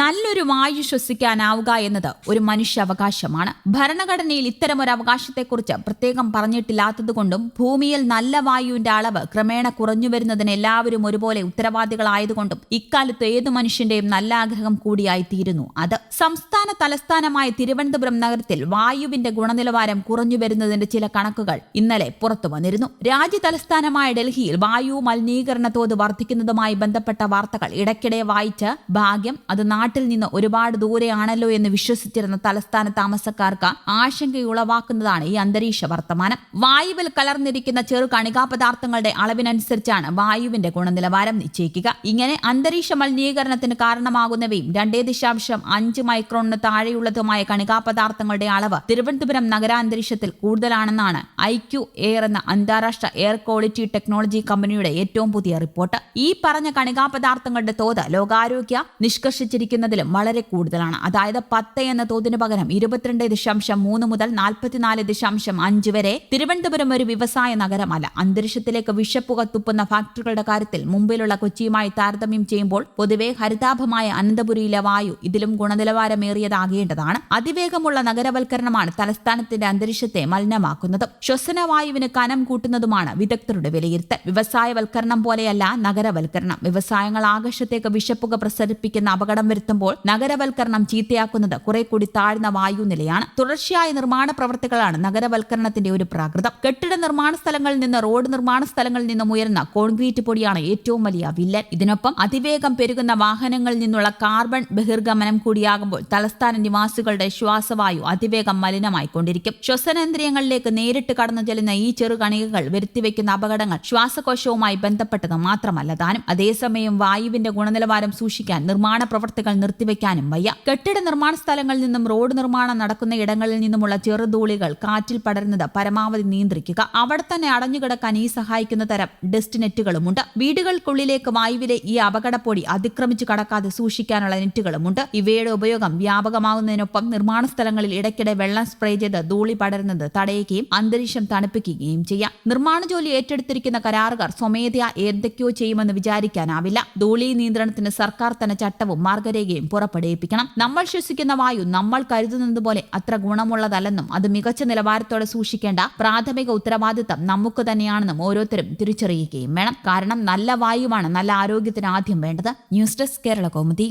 നല്ലൊരു വായു ശ്വസിക്കാനാവുക എന്നത് ഒരു മനുഷ്യാവകാശമാണ്. ഭരണഘടനയിൽ ഇത്തരമൊരു അവകാശത്തെക്കുറിച്ച് പ്രത്യേകം പറഞ്ഞിട്ടില്ലാത്തതുകൊണ്ടും ഭൂമിയിൽ നല്ല വായുവിന്റെ അളവ് ക്രമേണ കുറഞ്ഞു വരുന്നതിന് എല്ലാവരും ഒരുപോലെ ഉത്തരവാദികളായതുകൊണ്ടും ഇക്കാലത്ത് ഏതു മനുഷ്യന്റെയും നല്ല ആഗ്രഹം കൂടിയായി തീരുന്നു അത് സംസ്ഥാന തലസ്ഥാനമായ തിരുവനന്തപുരം നഗരത്തിൽ വായുവിന്റെ ഗുണനിലവാരം കുറഞ്ഞു വരുന്നതിന്റെ ചില കണക്കുകൾ ഇന്നലെ പുറത്തു വന്നിരുന്നു. രാജ്യ തലസ്ഥാനമായ ഡൽഹിയിൽ വായു മലിനീകരണ തോത് വർദ്ധിക്കുന്നതുമായി ബന്ധപ്പെട്ട വാർത്തകൾ ഇടയ്ക്കിടെ വായിച്ച് ഭാഗ്യം അത് നാട്ടിൽ നിന്ന് ഒരുപാട് ദൂരെയാണല്ലോ എന്ന് വിശ്വസിച്ചിരുന്ന തലസ്ഥാന താമസക്കാർക്ക് ആശങ്കയുളവാക്കുന്നതാണ് ഈ അന്തരീക്ഷ വർത്തമാനം. വായുവിൽ കലർന്നിരിക്കുന്ന ചെറു കണികാ പദാർത്ഥങ്ങളുടെ അളവിനനുസരിച്ചാണ് വായുവിന്റെ ഗുണനിലവാരം നിശ്ചയിക്കുക. ഇങ്ങനെ അന്തരീക്ഷ മലിനീകരണത്തിന് കാരണമാകുന്നവയും രണ്ടേ ദശാംശം അഞ്ച് മൈക്രോണിന് താഴെയുള്ളതുമായ കണികാ പദാർത്ഥങ്ങളുടെ അളവ് തിരുവനന്തപുരം നഗരാന്തരീക്ഷത്തിൽ കൂടുതലാണെന്നാണ് ഐ ക്യു എയർ എന്ന അന്താരാഷ്ട്ര എയർ ക്വാളിറ്റി ടെക്നോളജി കമ്പനിയുടെ ഏറ്റവും പുതിയ റിപ്പോർട്ട്. ഈ പറഞ്ഞ കണികാ പദാർത്ഥങ്ങളുടെ തോത് ലോകാരോഗ്യ നിഷ്കർഷിച്ചിരിക്കുന്നതിലും വളരെ കൂടുതലാണ്. അതായത് പത്ത് എന്ന തോതിന് പകരം ഇരുപത്തിരണ്ട് ദശാംശം മൂന്ന് മുതൽ നാൽപ്പത്തിനാല് ദശാംശം അഞ്ച് വരെ തിരുവനന്തപുരം ഒരു വ്യവസായ നഗരമല്ല. അന്തരീക്ഷത്തിലേക്ക് വിഷപ്പുക തുപ്പുന്ന ഫാക്ടറികളുടെ കാര്യത്തിൽ മുമ്പിലുള്ള കൊച്ചിയുമായി താരതമ്യം ചെയ്യുമ്പോൾ പൊതുവെ ഹരിതാഭമായ അനന്തപുരിയിലെ വായു ഇതിലും ഗുണനിലവാരമേറിയതാകേണ്ടതാണ്. അതിവേഗമുള്ള നഗരവൽക്കരണമാണ് തലസ്ഥാനത്തിന്റെ അന്തരീക്ഷത്തെ മലിനമാക്കുന്നത്. ശ്വസനവായുവിന് കനം കൂട്ടുന്നതുമാണ് വിദഗ്ധരുടെ വിലയിരുത്തൽ. വ്യവസായവൽക്കരണം പോലെയല്ല നഗരവൽക്കരണം. വ്യവസായങ്ങൾ ആകാശത്തേക്ക് വിഷപ്പുക പ്രസരിപ്പിക്കുന്ന അപകടം വരുത്തുമ്പോൾ നഗരവൽക്കരണം ചീത്തയാക്കുന്നത് കുറെ കൂടി താഴ്ന്ന വായു നിലയാണ്. തുടർച്ചയായ നിർമ്മാണ പ്രവർത്തികളാണ് നഗരവൽക്കരണത്തിന്റെ ഒരു പ്രാകൃതം. കെട്ടിട നിർമ്മാണ സ്ഥലങ്ങളിൽ നിന്ന് റോഡ് നിർമ്മാണ സ്ഥലങ്ങളിൽ നിന്നും ഉയരുന്ന കോൺക്രീറ്റ് പൊടിയാണ് ഏറ്റവും വലിയ വില്ലൻ. ഇതിനൊപ്പം അതിവേഗം പെരുകുന്ന വാഹനങ്ങളിൽ നിന്നുള്ള കാർബൺ ബഹിർഗമനം കൂടിയാകുമ്പോൾ തലസ്ഥാന നിവാസികളുടെ ശ്വാസവായു അതിവേഗം മലിനമായിക്കൊണ്ടിരിക്കും. ശ്വസനേന്ദ്രിയങ്ങളിലേക്ക് നേരിട്ട് കടന്നു ചെല്ലുന്ന ഈ ചെറുകണികകൾ വരുത്തിവെക്കുന്ന അപകടങ്ങൾ ശ്വാസകോശവുമായി ബന്ധപ്പെട്ടത് മാത്രമല്ല താനും. അതേസമയം വായുവിന്റെ ഗുണനിലവാരം സൂക്ഷിക്കാൻ നിർമ്മാണ പ്രവർത്തികൾ നിർത്തിവെക്കാനും വയ്യ. കെട്ടിട നിർമ്മാണ സ്ഥലങ്ങളിൽ നിന്നും റോഡ് നിർമ്മാണം നടക്കുന്ന ഇടങ്ങളിൽ നിന്നുമുള്ള ചെറുധൂളികൾ കാറ്റിൽ പടരുന്നത് പരമാവധി നിയന്ത്രിക്കുക. അവിടെ തന്നെ അടഞ്ഞുകിടക്കാൻ ഈ സഹായിക്കുന്ന തരം ഡസ്റ്റ് നെറ്റുകളുമുണ്ട്. വീടുകൾക്കുള്ളിലേക്ക് വായുവിലെ ഈ അപകടപ്പൊടി അതിക്രമിച്ചു കടക്കാതെ സൂക്ഷിക്കാനുള്ള നെറ്റുകളുമുണ്ട്. ഇവയുടെ ഉപയോഗം വ്യാപകമാകുന്നതിനൊപ്പം നിർമ്മാണ സ്ഥലങ്ങളിൽ ഇടയ്ക്കിടെ വെള്ളം സ്പ്രേ ചെയ്ത് ധൂളി പടരുന്നത് തടയുകയും അന്തരീക്ഷം തണുപ്പിക്കുകയും ചെയ്യാം. നിർമ്മാണ ജോലി ഏറ്റെടുത്തിരിക്കുന്ന കരാറുകാർ സ്വമേധയാ എന്തൊക്കെയോ ചെയ്യുമെന്ന് വിചാരിക്കാനാവില്ല. ധൂളി നിയന്ത്രണത്തിന് സർക്കാർ തന്നെ ചട്ടവും മാർഗരേഖയും പുറപ്പെടുവിപ്പിക്കണം. നമ്മൾ ശ്വസിക്കുന്ന വായു നമ്മൾ കരുതുന്നത് പോലെ അത്ര ഗുണമുള്ളതല്ലെന്നും അത് മികച്ച നിലവാരത്തോടെ സൂക്ഷിക്കേണ്ട പ്രാഥമിക ഉത്തരവാദിത്തം നമുക്ക് തന്നെയാണെന്നും ഓരോരുത്തരും തിരിച്ചറിയുകയും വേണം. കാരണം നല്ല വായുവാണ് നല്ല ആരോഗ്യത്തിന് ആദ്യം വേണ്ടത്. News desk Kerala Kaumudi.